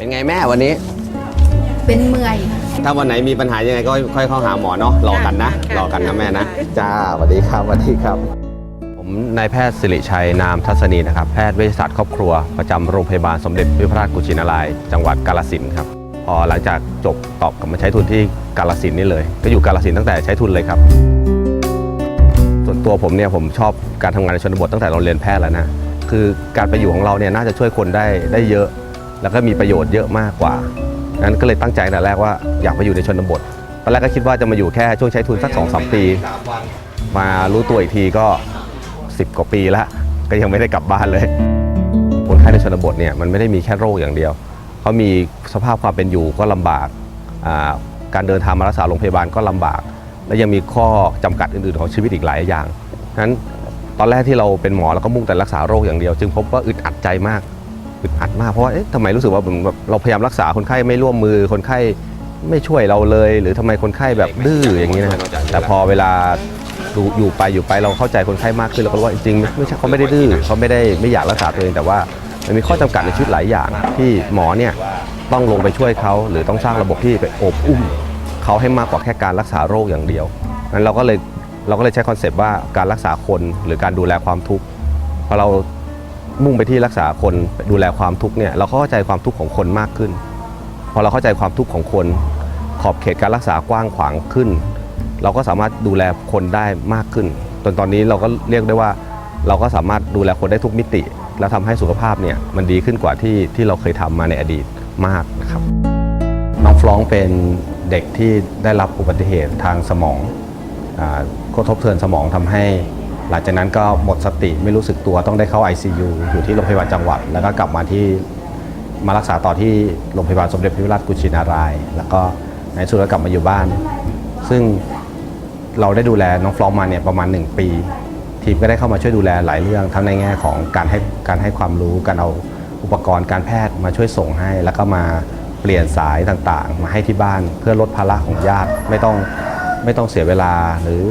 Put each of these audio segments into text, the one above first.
เป็นไงแม่วันนี้ เป็นเมื่อยค่ะถ้าวันไหนมีปัญหายังไงก็ค่อยเข้าหาหมอเนาะรอกันนะค่ะรอกันนะแม่นะ จ้าสวัสดีครับสวัสดีครับ ผมนายแพทย์สิริชัยนามทัศนีนะครับ แพทย์เวชศาสตร์ครอบครัว ประจำโรงพยาบาลสมเด็จพระยุพราชกุชินารายณ์จังหวัดกาฬสินธุ์ครับ พอหลังจากจบตอบกลับมาใช้ทุนที่กาฬสินธุ์นี่เลย ก็อยู่กาฬสินธุ์ตั้งแต่ใช้ทุนเลยครับ ส่วนตัวผมเนี่ยผมชอบการทำงานในชนบทตั้งแต่เราเรียนแพทย์แล้วนะ คือการไปอยู่ของเราเนี่ยน่าจะช่วยคนได้ได้เยอะ แล้วก็มีประโยชน์เยอะมากกว่านั้นก็เลยตั้งใจแต่แรกว่าอยากไปอยู่ในชนบทตอนแรกก็คิดว่าจะมาอยู่แค่ช่วงใช้ทุนสักสองสามปี มารู้ตัวอีกทีก็ 10 กว่าปีแล้วก็ยังไม่ได้กลับบ้านเลยคนไข้ในชนบทเนี่ยมันไม่ได้มีแค่โรคอย่างเดียวเขามีสภาพความเป็นอยู่ก็ลำบากการเดินทางมารักษาโรงพยาบาลก็ลำบาก และยังมีข้อจำกัดอื่นๆของชีวิตอีกหลายอย่างฉะนั้นตอนแรกที่เราเป็นหมอเราก็มุ่งแต่รักษาโรคอย่างเดียว จึงพบว่าอึดอัดใจมาก อึดอัดมากเพราะว่าเอ๊ะทำไมรู้สึกว่าเหมือนแบบเราพยายามรักษาคนไข้ไม่ร่วมมือคนไข้ไม่ช่วยเราเลย หรือทำไมคนไข้แบบดื้ออย่างนี้นะแต่พอเวลาดูอยู่ไปอยู่ไปเราเข้าใจคนไข้มากขึ้นเราก็รู้ว่าจริงๆไม่ใช่เขาไม่ได้ดื้อเขาไม่ได้ไม่อยากรักษาตัวเองแต่ว่ามันมีข้อจำกัดในชีวิตหลายอย่าง ที่หมอเนี่ยต้องลงไปช่วยเขาหรือต้องสร้างระบบที่ไปอบอุ้มเขาให้มากกว่าแค่การรักษาโรคอย่างเดียวนั้นเราก็เลยเราก็เลยใช้คอนเซปต์ว่าการรักษาคนหรือการดูแลความทุกข์พอเรา มุ่งไปที่รักษาคนดูแลความทุกข์เนี่ยเราเข้าใจความทุกข์ของคนมากขึ้น พอเราเข้าใจความทุกข์ของคน ขอบเขตการรักษากว้างขวางขึ้น เราก็สามารถดูแลคนได้มากขึ้นจนตอนนี้เราก็เรียกได้ว่า เราก็สามารถดูแลคนได้ทุกมิติ แล้วทำให้สุขภาพเนี่ยมันดีขึ้นกว่าที่ที่เราเคยทำมาในอดีตมากนะครับน้องฟลองเป็นเด็กที่ได้รับอุบัติเหตุทางสมองอกระทบเทือนสมองทำให้ หลังจากนั้นก็หมดสติไม่รู้สึกตัวต้องได้เข้า ICU อยู่ที่โรงพยาบาลจังหวัด แล้วก็กลับมาที่มารักษาต่อที่โรงพยาบาลสมเด็จพระยุพราชกุชินาราย แล้วก็ในสุดก็กลับมาอยู่บ้าน ซึ่งเราได้ดูแลน้องฟลองมาเนี่ยประมาณ 1 ปี ทีมก็ได้เข้ามาช่วยดูแลหลายเรื่อง ทั้งในแง่ของการให้การให้ความรู้การเอาอุปกรณ์การแพทย์มาช่วยส่งให้ แล้วก็มาเปลี่ยนสายต่างๆ มาให้ที่บ้านเพื่อลดภาระของญาติไม่ต้องไม่ต้องเสียเวลาหรือ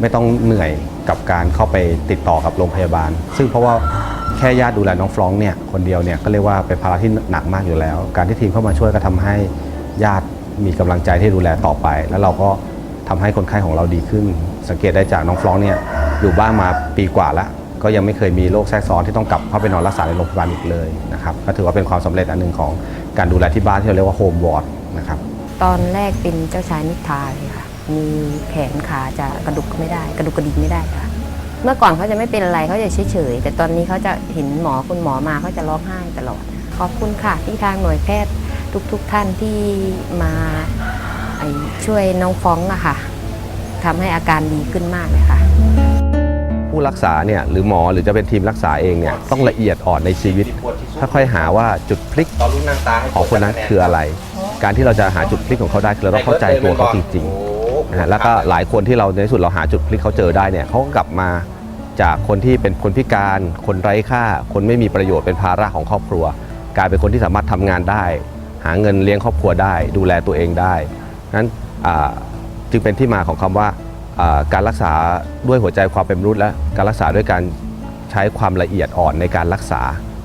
ไม่ต้องเหนื่อยกับการเข้าไปติดต่อกับโรงพยาบาล ซึ่งเพราะว่าแค่ญาติดูแลน้องฟลองเนี่ยคนเดียวเนี่ยก็เรียกว่าเป็นภาระที่หนักมากอยู่แล้ว การที่ทีมเข้ามาช่วยก็ทำให้ญาติมีกำลังใจที่ดูแลต่อไป แล้วเราก็ทำให้คนไข้ของเราดีขึ้น สังเกตได้จากน้องฟลองเนี่ยอยู่บ้านมาปีกว่าแล้วก็ยังไม่เคยมีโรคแทรกซ้อนที่ต้องกลับเข้าไปนอนรักษาในโรงพยาบาลอีกเลยนะครับก็ถือว่าเป็นความสำเร็จอันหนึ่งของการดูแลที่บ้านที่เราเรียกว่าโฮมวอร์ดนะครับตอนแรกเป็นเจ้าชายนิทราเลยค่ะ มีแขนขาจะกระดุกไม่ได้ กระดุกกระดิกไม่ได้ค่ะ เมื่อก่อนเขาจะไม่เป็นอะไรเขาจะเฉยๆ แต่ตอนนี้เขาจะเห็นหมอคุณหมอมาเขาจะร้องไห้ตลอด ขอบคุณค่ะที่ทางหน่วยแพทย์ทุกๆทท่านที่มาไอ้ช่วยน้องฟ้องอะค่ะทำให้อาการดีขึ้นมากเลยค่ะผู้รักษาเนี่ยหรือหมอหรือจะเป็นทีมรักษาเองเนี่ยต้องละเอียดอ่อนในชีวิตค่อยๆหาว่าจุดพลิกของคนนั้นคืออะไร การที่เราจะหาจุดพลิกของเขาได้คือเราต้องเข้าใจตัวเขาจริงๆ นะฮะแล้วก็หลายคนที่เราในที่สุดเราหาจุดพลิกเขาเจอได้เนี่ยเขาก็กลับมาจากคนที่เป็นคนพิการ คนไร้ค่า คนไม่มีประโยชน์เป็นภาระของครอบครัว กลายเป็นคนที่สามารถทำงานได้ หาเงินเลี้ยงครอบครัวได้ ดูแลตัวเองได้นั้นอ่าจึงเป็นที่มาของคำว่าอ่าการรักษาด้วยหัวใจความเป็นมนุษย์และการรักษาด้วยการใช้ความละเอียดอ่อนในการรักษา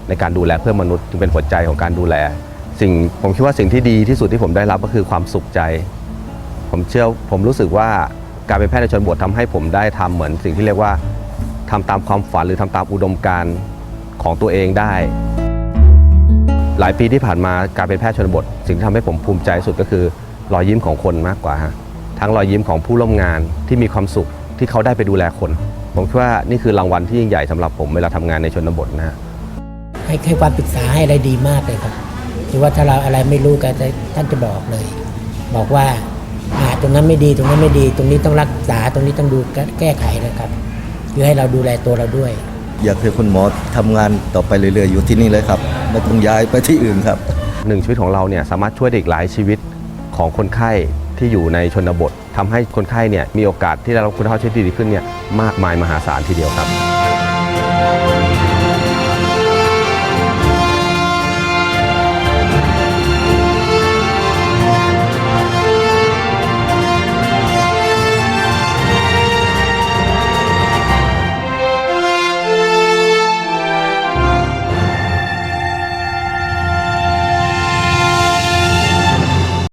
ในการดูแลเพื่อนมนุษย์จึงเป็นหัวใจของการดูแล สิ่งผมคิดว่าสิ่งที่ดีที่สุดที่ผมได้รับก็คือความสุขใจ ผมเชื่อผมรู้สึกว่าการเป็นแพทย์ในชนบททำให้ผมได้ทำเหมือนสิ่งที่เรียกว่าทำตามความฝันหรือทำตามอุดมการณ์ของตัวเองได้ หลายปีที่ผ่านมาการเป็นแพทย์ชนบท สิ่งที่ทำให้ผมภูมิใจสุดก็คือรอยยิ้มของคนมากกว่าฮะทั้งรอยยิ้มของผู้ร่วมงานที่มีความสุขที่เขาได้ไปดูแลคน ผมคิดว่านี่คือรางวัลที่ยิ่งใหญ่สำหรับผมเวลาทำงานในชนบทนะฮะให้ให้ความปรึกษาให้อะไรดีมากเลยครับคือว่าถ้าเราอะไรไม่รู้กันท่านจะบอกเลย บอกว่า ตรงนั้นไม่ดีตรงนั้นไม่ดี ตรงนี้ต้องรักษาตรงนี้ต้องดูแก้แก้ไขนะครับคือให้เราดูแลตัวเราด้วย อยากให้คุณหมอทำงานต่อไปเรื่อยๆ อยู่ที่นี่เลยครับ ไม่ต้องย้ายไปที่อื่นครับหนึ่งชีวิตของเราเนี่ยสามารถช่วยเด็กหลายชีวิตของคนไข้ที่อยู่ในชนบททำให้คนไข้เนี่ยมีโอกาสที่ได้รับคุณภาพชีวิตที่ดีขึ้นเนี่ยมากมายมหาศาลทีเดียวครับ